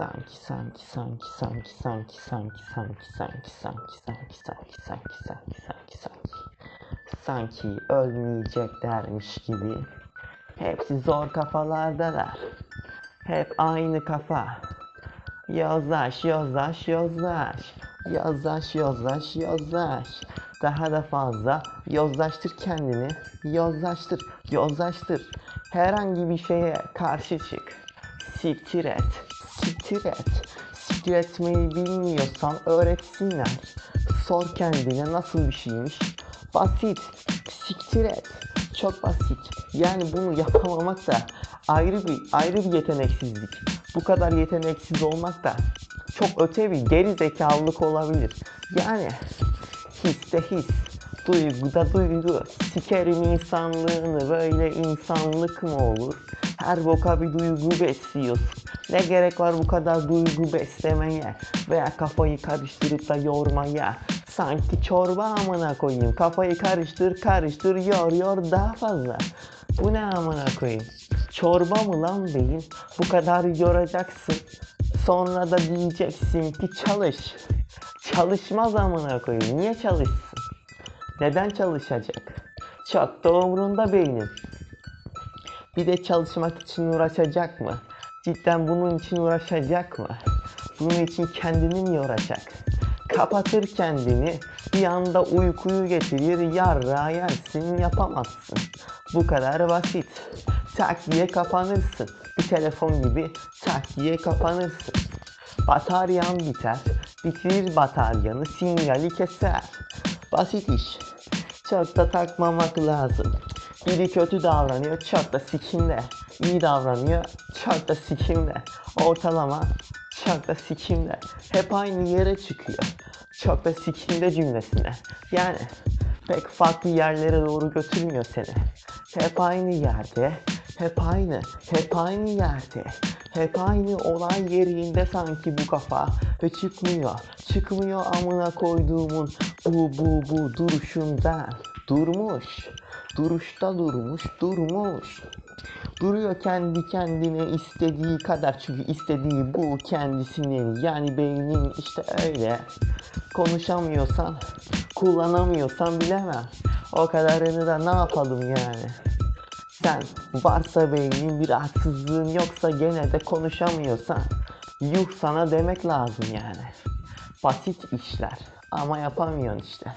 Sanki sanki sanki sanki sanki sanki sanki sanki sanki sanki sanki sanki sanki sanki sanki sanki ölmeyeceklermiş gibi hepsi zor kafalardalar hep aynı kafa yozlaş yozlaş yozlaş yozlaş yozlaş yozlaş daha da fazla yozlaştır kendini yozlaştır yozlaştır herhangi bir şeye karşı çık siktir et siktir et siktir etmeyi bilmiyorsan öğretsinler. Sor kendine nasıl bir şeymiş. Basit. Siktir et çok basit. Yani bunu yapamamak da ayrı bir ayrı bir yeteneksizlik. Bu kadar yeteneksiz olmak da çok öte bir geri zekalılık olabilir. Yani hisse his Duyguda duygu Sikerim insanlığını böyle insanlık mı olur? Her boka bir duygu besliyorsun Ne gerek var bu kadar duygu beslemeye Veya kafayı karıştırıp da yormaya? Sanki çorba amına koyayım. Kafayı karıştır karıştır yor yor daha fazla. Bu ne amına koyayım? Çorba mı lan beyin? Bu kadar yoracaksın. Sonra da diyeceksin ki çalış. Çalışmaz amına koyayım. Niye çalışsın neden çalışacak? Çok da umrunda beynin. Bir de çalışmak için uğraşacak mı? Cidden bunun için uğraşacak mı? Bunun için kendini mi yoracak? Kapatır kendini, bir anda uykuyu getirir, yarra yersin yapamazsın. Bu kadar basit. Tak diye kapanırsın. Bir telefon gibi tak diye kapanırsın. Bataryan biter, bitirir bataryanı, sinyali keser. Basit iş. Çok da takmamak lazım. Biri kötü davranıyor, çok da sikimde. İyi davranıyor, çok da sikimde. Ortalama, çok da sikimde. Hep aynı yere çıkıyor. Çok da sikimde cümlesine. Yani pek farklı yerlere doğru götürmüyor seni. Hep aynı yerde, hep aynı, hep aynı yerde. Hep aynı olay yerinde sanki bu kafa ve çıkmıyor. Çıkmıyor amına koyduğumun bu bu bu duruşundan. Durmuş. Duruşta durmuş, durmuş. Duruyor kendi kendine istediği kadar çünkü istediği bu kendisinin yani beynin işte öyle. Konuşamıyorsan, kullanamıyorsan bilemem. O kadarını da ne yapalım yani. Sen varsa beynin bir rahatsızlığın yoksa gene de konuşamıyorsan yuh sana demek lazım yani. Basit işler ama yapamıyorsun işte.